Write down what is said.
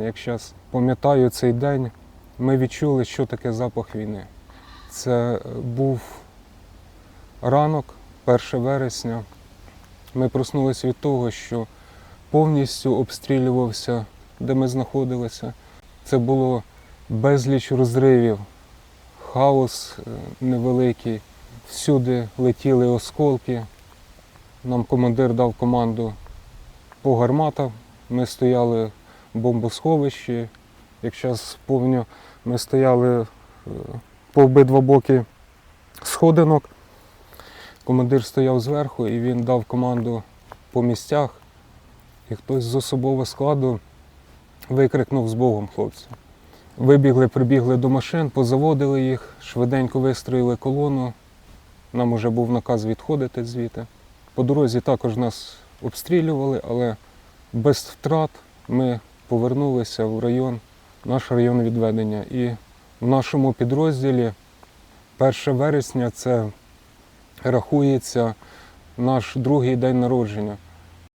Як зараз пам'ятаю цей день, ми відчули, що таке запах війни. Це е, був ранок, 1 вересня. Ми проснулися від того, що повністю обстрілювався, де ми знаходилися. Це було безліч розривів, хаос е, невеликий. Всюди летіли осколки. Нам командир дав команду по гарматам. Ми стояли бомбосховищі. Як зараз пам'ятаю, ми стояли е, по обидва боки сходинок. Командир стояв зверху і він дав команду по місцях. І хтось з особового складу викрикнув з Богом хлопці. Вибігли, прибігли до машин, позаводили їх, швиденько вистроїли колону. Нам вже був наказ відходити звідти. По дорозі також нас обстрілювали, але без втрат ми повернулися в район, наш район відведення. І в нашому підрозділі 1 вересня це рахується наш другий день народження.